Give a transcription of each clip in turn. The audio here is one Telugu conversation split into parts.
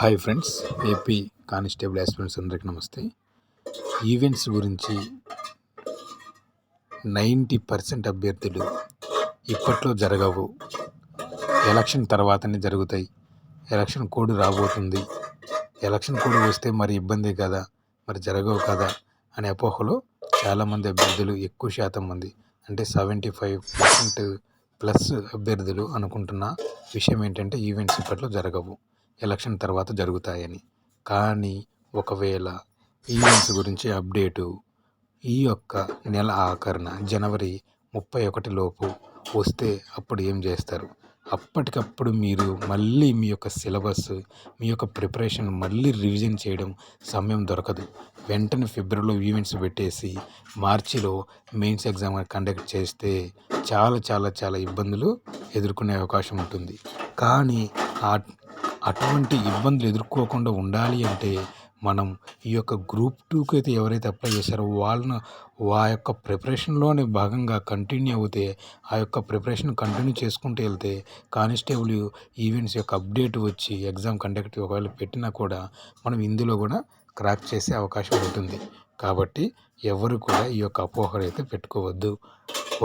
Hi friends AP constable aspirants అందరికీ నమస్తే. ఈవెంట్స్ గురించి నైంటీ పర్సెంట్ అభ్యర్థులు ఇప్పట్లో జరగవు. ఎలక్షన్ తర్వాతనే జరుగుతాయి. ఎలక్షన్ కోడ్ రాబోతుంది. ఎలక్షన్ కోడ్ వస్తే మరి ఇబ్బంది కదా? మరి జరగవు కదా? అనే అపోహలో చాలామంది అభ్యర్థులు ఎక్కువ శాతం మంది అంటే సెవెంటీ ఫైవ్ పర్సెంట్ ప్లస్ అభ్యర్థులు అనుకుంటున్న విషయం ఏంటంటే ఈవెంట్స్ ఇప్పట్లో జరగవు. ఎలక్షన్ తర్వాత జరుగుతాయని. కానీ ఒకవేళ ఈవెంట్స్ గురించి అప్డేటు ఈ యొక్క నెల ఆఖరిన జనవరి ముప్పై ఒకటి లోపు వస్తే అప్పుడు ఏం చేస్తారు? అప్పటికప్పుడు మీరు మళ్ళీ మీ యొక్క సిలబస్ మీ యొక్క ప్రిపరేషన్ మళ్ళీ రివిజన్ చేయడం సమయం దొరకదు. వెంటనే ఫిబ్రవరిలో ఈవెంట్స్ పెట్టేసి మార్చిలో మెయిన్స్ ఎగ్జామ్ కండక్ట్ చేస్తే చాలా చాలా చాలా ఇబ్బందులు ఎదుర్కొనే అవకాశం ఉంటుంది. కానీ ఆ అటువంటి ఇబ్బందులు ఎదుర్కోకుండా ఉండాలి అంటే మనం ఈ యొక్క గ్రూప్ టూకి అయితే ఎవరైతే అప్లై చేశారో వాళ్ళను ఆ యొక్క ప్రిపరేషన్లోనే భాగంగా కంటిన్యూ అవుతే ఆ యొక్క ప్రిపరేషన్ కంటిన్యూ చేసుకుంటూ వెళ్తే కానిస్టేబుల్ ఈవెంట్స్ యొక్క అప్డేట్ వచ్చి ఎగ్జామ్ కండక్ట్ ఒకవేళ పెట్టినా కూడా మనం ఇందులో కూడా క్రాక్ చేసే అవకాశం ఉంటుంది. కాబట్టి ఎవరు కూడా ఈ యొక్క అపోహలు అయితే పెట్టుకోవద్దు.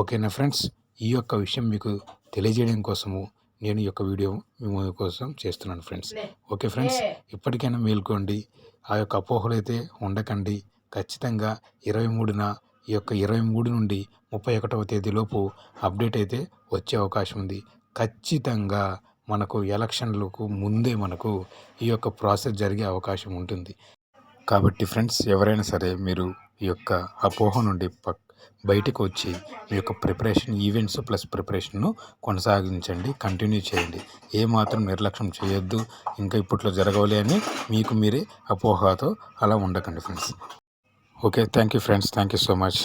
ఓకేనా ఫ్రెండ్స్ ఈ యొక్క విషయం మీకు తెలియజేయడం కోసము నేను ఈ యొక్క వీడియో మీ కోసం చేస్తున్నాను ఫ్రెండ్స్. ఓకే ఫ్రెండ్స్ ఇప్పటికైనా మేల్కోండి. ఆ యొక్క అపోహలు అయితే ఉండకండి. ఖచ్చితంగా ఇరవై మూడున ఈ యొక్క ఇరవై మూడు నుండి ముప్పై ఒకటవ తేదీలోపు అప్డేట్ అయితే వచ్చే అవకాశం ఉంది. ఖచ్చితంగా మనకు ఎలక్షన్లకు ముందే మనకు ఈ యొక్క ప్రాసెస్ జరిగే అవకాశం ఉంటుంది. కాబట్టి ఫ్రెండ్స్ ఎవరైనా సరే మీరు ఈ యొక్క అపోహ నుండి పక్ బయటకు వచ్చి మీ యొక్క ప్రిపరేషన్ ఈవెంట్స్ ప్లస్ ప్రిపరేషన్ను కొనసాగించండి కంటిన్యూ చేయండి. ఏమాత్రం నిర్లక్ష్యం చేయొద్దు ఇంకా ఇప్పట్లో జరగవాలి అని మీకు మీరే అపోహతో అలా ఉండకండి friends. Okay thank you friends thank you so much.